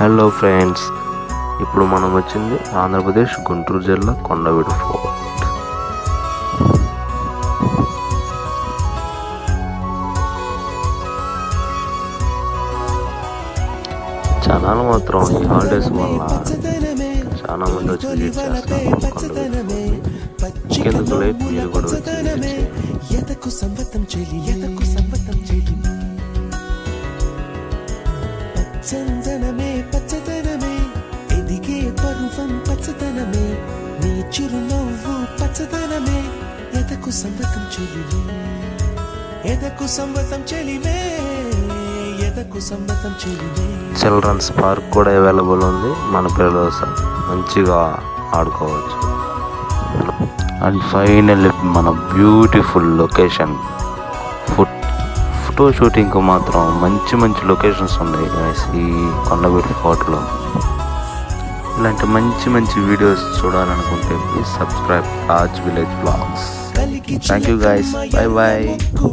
Hello friends ఇప్పుడు మనం వచ్చింది ఆంధ్రప్రదేశ్ గుంటూరు జిల్లా కొండవీడు ఫోర్ట్. జనాలు మాత్రం ఈ హాలిడేస్ వల్ల చాలా మంది వచ్చి విజిట్ చేస్తారు కొండవీడు లేట్? మీరు కూడా వచ్చి విజిట్ చేయండి. చిరునవ్వు పచ్చదనమే. ఎదకు సంవతం చెలిమే. ఎదకు సంవతం చెలిమే. ఎదకు సంవతం చెలిమే. చిల్డ్రన్స్ పార్క్ కూడా అవైలబుల్ ఉంది. మన పిల్లలు మంచిగా ఆడుకోవచ్చు. అండ్ ఫైనల్లీ మన బ్యూటిఫుల్ లొకేషన్. ఫుట్ ఫోటో షూటింగ్కి మాత్రం మంచి మంచి లొకేషన్స్ ఉన్నాయి ఈ కొండవీటి ఫోటోలో. ఇలాంటి మంచి మంచి వీడియోస్ చూడాలనుకుంటే please subscribe Raj village vlogs you, guys. Bye bye. Chilakamma